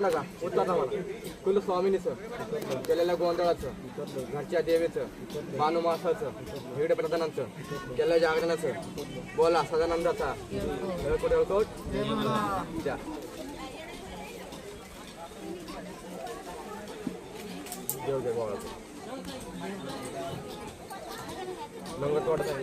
का उत्तर मला. कुल केलेल्या गोंधळाचं घरच्या देवीचं बानू मासाचं प्रधानांचं केलेल्या जागरणाचं बोला सदानंदाचा. द्या. देव दे बोळा तोडत आहे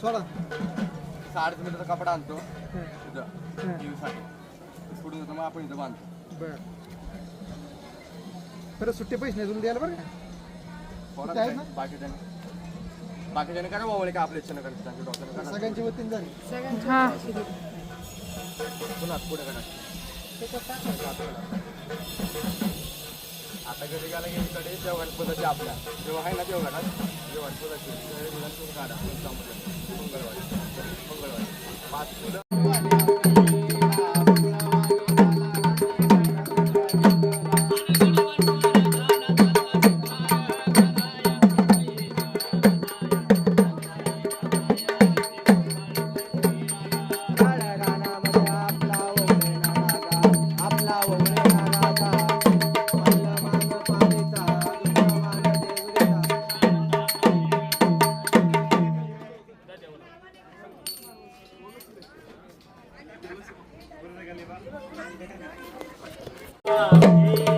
साडेच मीटरचा कपडा आणतो. इथं साठी पुढे जातो मग आपण इथं बांधतो. परत सुट्टे पैसे नाही द्यायला बरं का? कोणाला आहे काय? बाकीच्याने. बाकीच्याने करा बाबा का आपल्या इच्छेनं करायचं त्यांच्या डॉक्टरने करा. सगळ्यांची वतीन झाली. हा. पुन्हा पुढे करा. आता घरी गेला की इकडे देवघाट पद्धती आपल्या. जेव्हा आहे ना जेवणात देवघाट पद्धती काढा मंगळवारी. मंगळवारी. पाच फुलं Yeah.